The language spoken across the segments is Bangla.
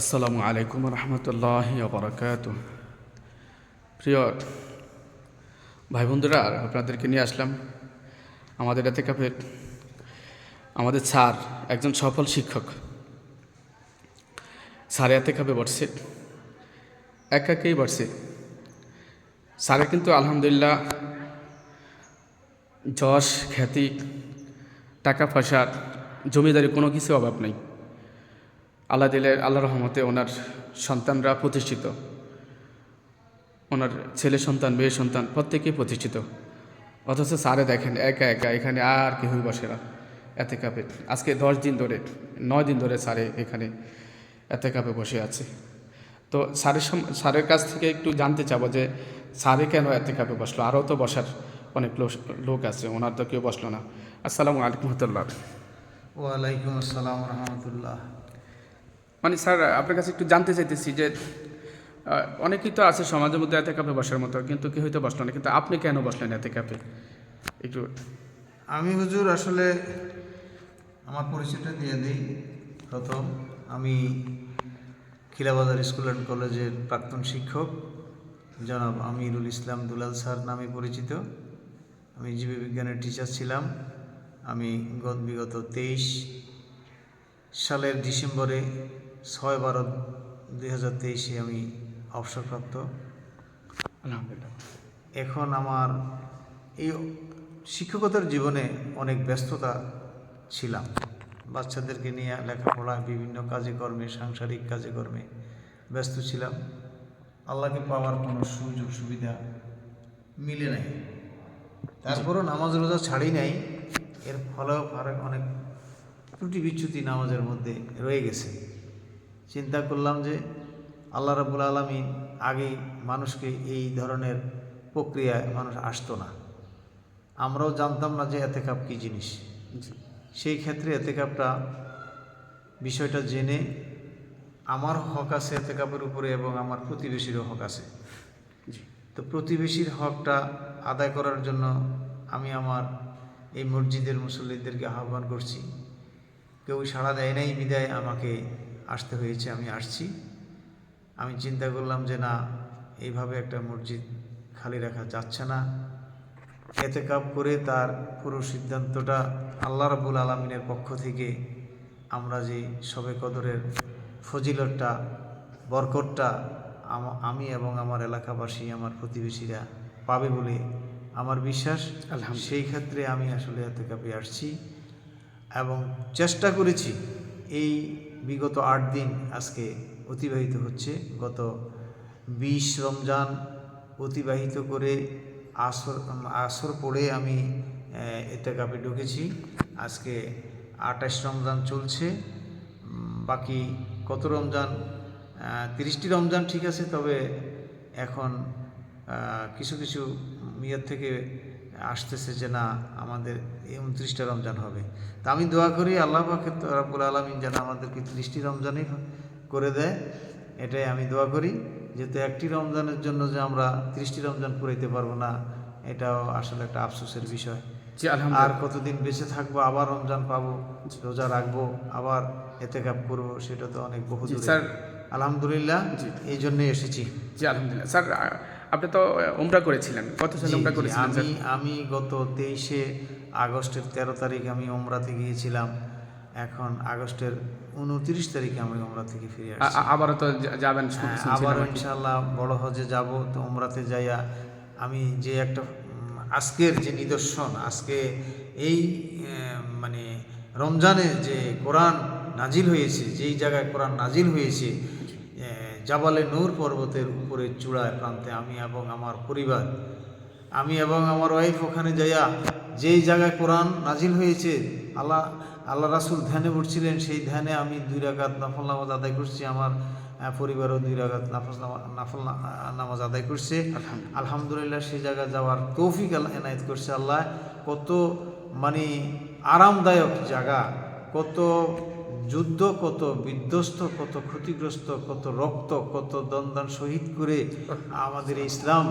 আসসালামু আলাইকুম রহমতুল্লাহ বারাকাত প্রিয় ভাই বন্ধুরা আপনাদেরকে নিয়ে আসলাম আমাদের এতে কাপের আমাদের স্যার একজন সফল শিক্ষক। স্যার এতে কাপে বসছে একাকেই বসছে স্যারে কিন্তু আলহামদুলিল্লাহ যশ, খ্যাতি, টাকা পয়সার, জমিদারি কোনো কিছু অভাব নেই। আল্লাহ দিলে আল্লাহ রহমতে ওনার সন্তানরা প্রতিষ্ঠিত। ওনার ছেলে সন্তান, মেয়ে সন্তান প্রত্যেকেই প্রতিষ্ঠিত। অথচ স্যারে দেখেন, একা একা এখানে আর কেউই বসে না এতে কাপে। আজকে দশ দিন ধরে, নয় দিন ধরে স্যারে এখানে এতে কাপে বসে আছে। তো স্যারের স্যারের কাছ থেকে একটু জানতে চাবো যে স্যারে কেন এতে কাপে বসল? আরও তো বসার অনেক লোক- আছে, ওনার তো কেউ বসল না। আসসালামু আলাইকুম রহমতুল্লাহ। ওয়ালাইকুম আসসালাম রহমতুল্লাহ। মানে স্যার, আপনার কাছে একটু জানতে চাইতেছি যে অনেকেই তো আছে সমাজের মধ্যে এতে কাপে বসার মতো, কিন্তু কেউ হয়তো বসল না, কিন্তু আপনি কেন বসলেন এতে কাপে? একটু আমি হুজুর আসলে আমার পরিচয়টা দিয়ে দিই। প্রথম, আমি খিলাবাজার স্কুল অ্যান্ড কলেজের প্রাক্তন শিক্ষক। জনাব আমিরুল ইসলাম দুলাল স্যার নামে পরিচিত। আমি জীববিজ্ঞানের টিচার ছিলাম। আমি গত বিগত তেইশ সালের ডিসেম্বরে ছয় বারো দুই হাজার তেইশে আমি অবসরপ্রাপ্ত। আলহামদুলিল্লাহ। এখন আমার এই শিক্ষকতার জীবনে অনেক ব্যস্ততা ছিলাম। বাচ্চাদেরকে নিয়ে লেখাপড়া বিভিন্ন কাজে কর্মে সাংসারিক কাজে কর্মে ব্যস্ত ছিলাম। আল্লাহকে পাওয়ার কোনো সুযোগ সুবিধা মিলে নাই। তারপরও নামাজ রোজা ছাড়ি নাই এর ফলেও ফারাক অনেক ত্রুটি বিচ্যুতি নামাজের মধ্যে রয়ে গেছে। চিন্তা করলাম যে আল্লাহ রাবুল আলমিন আগে মানুষকে এই ধরনের প্রক্রিয়ায় মানুষ আসতো না। আমরাও জানতাম না যে এতেকাপ কী জিনিস। সেই ক্ষেত্রে এতে এতেকাপটা বিষয়টা জেনে আমার হক আছে এতেকাপের উপরে এবং আমার প্রতিবেশীরও হক আছে। তো প্রতিবেশীর হকটা আদায় করার জন্য আমি আমার এই মসজিদের মুসল্লিদেরকে আহ্বান করছি। কেউ সাড়া দেয় নাই বিদায় আমাকে আসতে হয়েছে আমি আসছি আমি চিন্তা করলাম যে না এইভাবে একটা মসজিদ খালি রাখা যাচ্ছে না এতে কাপ করে তার পুরো সিদ্ধান্তটা আল্লাহ রাবুল আলমিনের পক্ষ থেকে আমরা যে সবে কদরের ফজিলতটা বরকতটা আমি এবং আমার এলাকাবাসী আমার প্রতিবেশীরা পাবে বলে আমার বিশ্বাস। সেই ক্ষেত্রে আমি আসলে এতে কাপে আসছি এবং চেষ্টা করেছি এই বিগত আট দিন আজকে অতিবাহিত হচ্ছে। গত বিশ রমজান অতিবাহিত করে আসর আসর পড়ে আমি এতে কাপে ঢুকেছি। আজকে আঠাশ রমজান চলছে। বাকি কত রমজান? তিরিশটি রমজান ঠিক আছে, তবে এখন কিছু কিছু ইয়ের থেকে আসতেছে যে না আমাদের এই উনত্রিশটা রমজান হবে। তা আমি দোয়া করি আল্লাহ পাকের তো রাব্বুল আলমিন যেন আমাদেরকে ত্রিশটি রমজানই করে দেয়। এটাই আমি দোয়া করি যেহেতু একটি রমজানের জন্য যে আমরা ত্রিশটি রমজান পুরাইতে পারব না এটাও আসলে একটা আফসোসের বিষয়। আর কতদিন বেঁচে থাকব আবার রমজান পাবো রোজা রাখব আবার এতে কাপ করব সেটা তো অনেক বহু স্যার। আলহামদুলিল্লাহ এই জন্যই এসেছি। জি আলহামদুলিল্লাহ। স্যার আপনি তো উমরা করেছিলেন। কত সালে উমরা করেছিলেন আমি আমি গত তেইশে আগস্টের তেরো তারিখ আমি ওমরাতে গিয়েছিলাম। এখন আগস্টের উনত্রিশ তারিখে আমি ওমরা থেকে ফিরে আ- আসছি। আবারও তো যাবেন হ্যাঁ, আবার ইনশাল্লাহ বড় হজে যাব তো ওমরাতে যাইয়া আমি যে একটা আজকের যে নিদর্শন আজকে এই মানে রমজানে যে কোরআন নাজিল হয়েছে যেই জায়গায় কোরআন নাজিল হয়েছে জাবালে নূর পর্বতের উপরে চূড়ায় প্রান্তে আমি এবং আমার পরিবার আমি এবং আমার ওয়াইফ ওখানে যাইয়া যেই জায়গায় কোরআন নাজিল হয়েছে আল্লাহ আল্লাহ রাসুল ধ্যানে উঠছিলেন সেই ধ্যানে আমি দুই রাকাত নফল নামাজ আদায় করছি আমার পরিবারও দুই রাকাত নাফজ নামা- নফল নামাজ আদায় করছে। আলহামদুলিল্লাহ। আলহামদুলিল্লাহ সেই জায়গায় যাওয়ার তৌফিক আল্লাহ এনায়েত করছে আল্লাহ। কত মানে আরামদায়ক জায়গা। কত যুদ্ধ, কত বিধ্বস্ত, কত ক্ষতিগ্রস্ত, কত রক্ত, কত দন্দন শহীদ করে আমাদের ইসলাম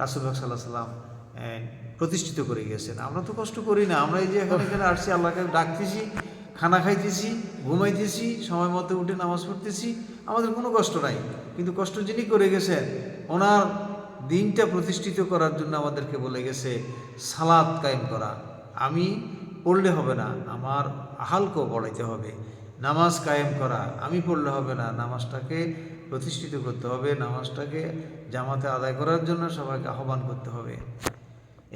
রাসুল সাল্লাহ সাল্লাম প্রতিষ্ঠিত করে গেছেন আমরা তো কষ্ট করি না। আমরা এই যে এখানে এখানে আসছি, আল্লাহকে ডাকতেছি, খানা খাইতেছি, ঘুমাইতেছি, সময় মতো উঠে নামাজ পড়তেছি, আমাদের কোনো কষ্ট নাই। কিন্তু কষ্ট যিনি করে গেছেন, ওনার দিনটা প্রতিষ্ঠিত করার জন্য আমাদেরকে বলে গেছে সালাদ কায়েম করা। আমি পড়লে হবে না। আমার আহালকেও পড়াইতে হবে। নামাজ কায়েম করা, আমি পড়লে হবে না। নামাজটাকে প্রতিষ্ঠিত করতে হবে। নামাজটাকে জামাতে আদায় করার জন্য সবাইকে আহ্বান করতে হবে।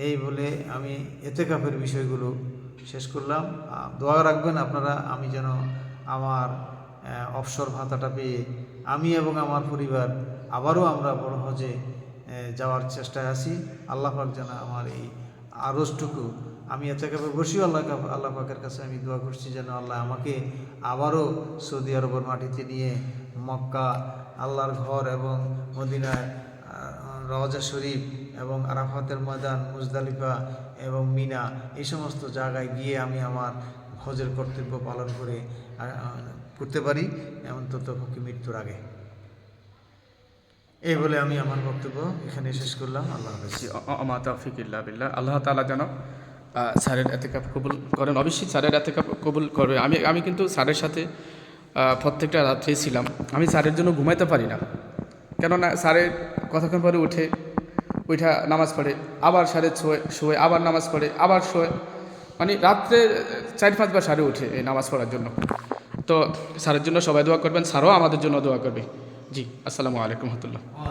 এই বলে আমি এতে কাপের বিষয়গুলো শেষ করলাম। দোয়া রাখবেন আপনারা, আমি যেন আমার অবসর ভাতাটা পেয়ে আমি এবং আমার পরিবার আবারও আমরা বড় হজে যাওয়ার চেষ্টায় আছি। আল্লাহ পাক যেন আমার এই আরসটুকু আমি এতে কাপে বসিও আল্লাহ আল্লাহ পাকের কাছে আমি দোয়া করছি যেন আল্লাহ আমাকে আবারও সৌদি আরবের মাটিতে নিয়ে মক্কা, আল্লাহর ঘর এবং মদিনায় রওজা শরীফ এবং আরাফাতের ময়দান, মুজদালিফা এবং মিনা এই সমস্ত জায়গায় গিয়ে আমি আমার হজের কর্তব্য পালন করে করতে পারি এমন তথ্যপক্ষে মৃত্যুর আগে। এই বলে আমি আমার বক্তব্য এখানে শেষ করলাম। আল্লাহ হাফেজ। বিল্লাহ। আল্লাহ তাআলা যেন স্যারের এতেকাপ কবুল করেন। অবশ্যই স্যারের এতেকাপ কবুল করবে। আমি আমি কিন্তু স্যারের সাথে প্রত্যেকটা রাত্রেই ছিলাম। আমি স্যারের জন্য ঘুমাইতে পারি না। কেননা স্যারের কতক্ষণ পরে উঠে, উঠা নামাজ পড়ে, আবার সাড়ে শোয়ে শোয়ে, আবার নামাজ পড়ে, আবার শোয়ে। মানে রাত্রে চার পাঁচবার সারে উঠে এই নামাজ পড়ার জন্য। তো স্যারের জন্য সবাই দোয়া করবেন। স্যারও আমাদের জন্য দোয়া করবে। জি, আসসালামু আলাইকুম রহমতুল্লাহ।